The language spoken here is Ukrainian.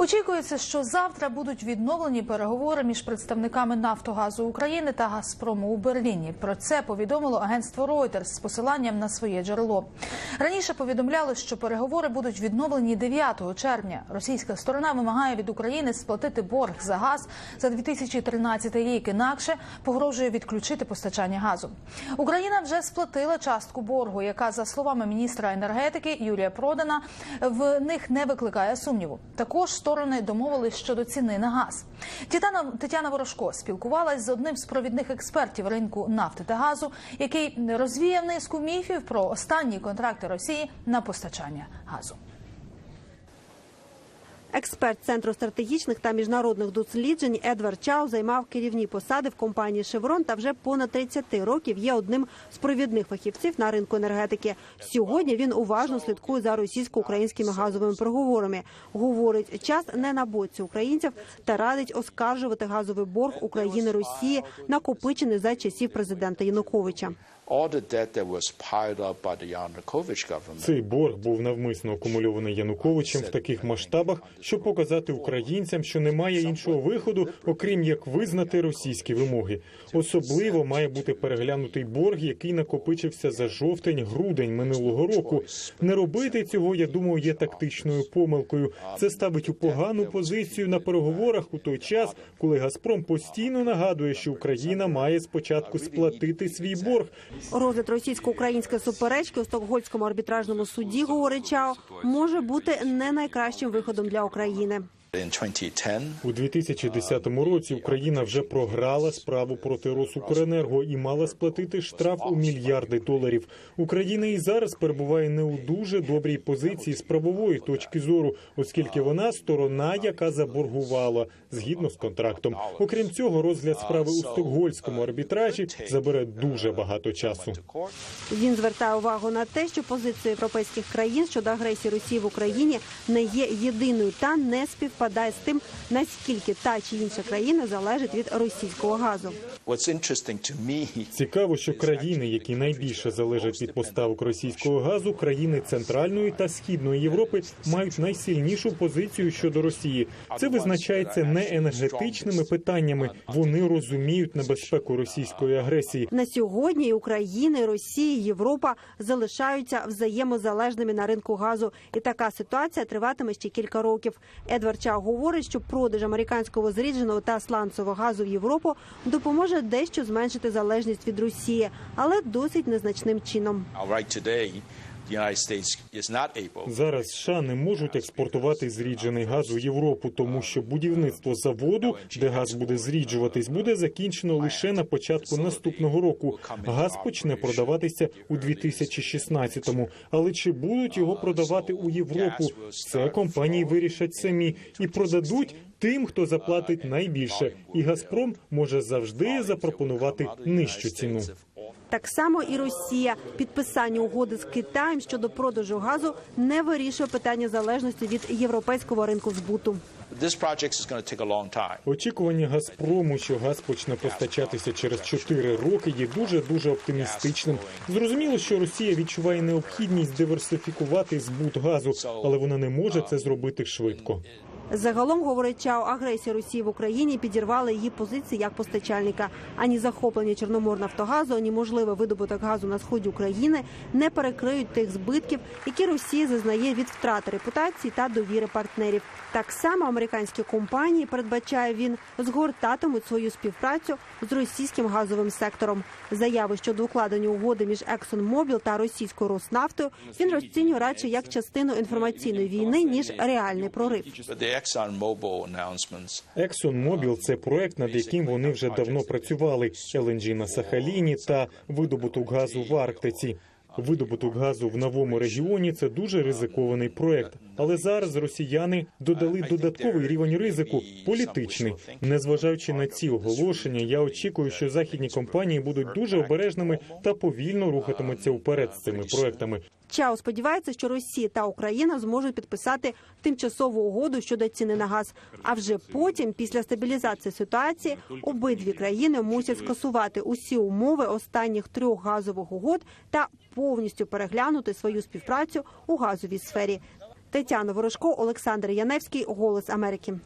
Очікується, що завтра будуть відновлені переговори між представниками Нафтогазу України та Газпрому у Берліні. Про це повідомило агентство Reuters з посиланням на своє джерело. Раніше повідомляли, що переговори будуть відновлені 9 червня. Російська сторона вимагає від України сплатити борг за газ за 2013 рік. Інакше погрожує відключити постачання газу. Україна вже сплатила частку боргу, яка за словами міністра енергетики Юрія Продана в них не викликає сумніву. Також сторони домовились щодо ціни на газ. Тетяна Тетяна Ворожко спілкувалась з одним з провідних експертів ринку нафти та газу, який розвіяв низку міфів про останні контракти Росії на постачання газу. Експерт центру стратегічних та міжнародних досліджень Едвард Чау займав керівні посади в компанії Шеврон та вже понад 30 років є одним з провідних фахівців на ринку енергетики. Сьогодні він уважно слідкує за російсько-українськими газовими переговорами. Говорить, час не на боці українців та радить оскаржувати газовий борг України Росії, накопичений за часів президента Януковича. Цей борг був навмисно акумульований Януковичем в таких масштабах, щоб показати українцям, що немає іншого виходу, окрім як визнати російські вимоги. Особливо має бути переглянутий борг, який накопичився за жовтень-грудень минулого року. Не робити цього, я думаю, є тактичною помилкою. Це ставить у погану позицію на переговорах у той час, коли Газпром постійно нагадує, що Україна має спочатку сплатити свій борг. Розгляд російсько-української суперечки у Стокгольмському арбітражному суді, говорить Чао, може бути не найкращим виходом для України. In 2010, У 2010 році Україна вже програла справу проти Росукренерго і мала сплатити штраф у мільярди доларів. Україна і зараз перебуває не у дуже добрій позиції з правової точки зору, оскільки вона сторона, яка заборгувала згідно з контрактом. Окрім цього, розгляд справи у стокгольському арбітражі забере дуже багато часу. Він звертає увагу на те, що позиція європейських країн щодо агресії Росії в Україні не є єдиною та не співпадає з тим, наскільки та чи інша країна залежить від російського газу. Цікаво, що країни, які найбільше залежать від поставок російського газу, країни Центральної та Східної Європи, мають найсильнішу позицію щодо Росії. Це визначається не енергетичними питаннями. Вони розуміють небезпеку російської агресії. На сьогодні і Україна, Росія, Європа залишаються взаємозалежними на ринку газу, і така ситуація триватиме ще кілька років. Едвард Ча говорить, що продаж американського зрідженого та сланцевого газу в Європу допоможе дещо зменшити залежність від Росії, але досить незначним чином. Зараз США не можуть експортувати зріджений газ у Європу, тому що будівництво заводу, де газ буде зріджуватись, буде закінчено лише на початку наступного року. Газ почне продаватися у 2016-му. Але чи будуть його продавати у Європу? Це компанії вирішать самі і продадуть тим, хто заплатить найбільше. І Газпром може завжди запропонувати нижчу ціну. Так само і Росія підписання угоди з Китаєм щодо продажу газу не вирішує питання залежності від європейського ринку збуту. Очікування Газпрому, що газ почне постачатися через 4 роки, є дуже дуже оптимістичним. Зрозуміло, що Росія відчуває необхідність диверсифікувати збут газу, але вона не може це зробити швидко. Загалом, говорить Чао, агресія Росії в Україні підірвала її позиції як постачальника. Ані захоплення Чорноморнафтогазу, ані можливий видобуток газу на сході України не перекриють тих збитків, які Росія зазнає від втрати репутації та довіри партнерів. Так само американські компанії передбачає він згортатимуть свою співпрацю з російським газовим сектором. Заяви щодо укладення угоди між ExxonMobil та російською Роснафтою він розцінює радше як частину інформаційної війни ніж реальний прорив. ExxonMobil – це проект, над яким вони вже давно працювали. LNG на Сахаліні та видобуток газу в Арктиці. Видобуток газу в новому регіоні це дуже ризикований проект. Але зараз росіяни додали додатковий рівень ризику політичний. Незважаючи на ці оголошення, я очікую, що західні компанії будуть дуже обережними та повільно рухатимуться вперед з цими проектами. Чао сподівається, що Росія та Україна зможуть підписати тимчасову угоду щодо ціни на газ. А вже потім, після стабілізації ситуації, обидві країни мусять скасувати усі умови останніх трьох газових угод та повністю переглянути свою співпрацю у газовій сфері. Тетяна Ворожко, Олександр Яневський, Голос Америки.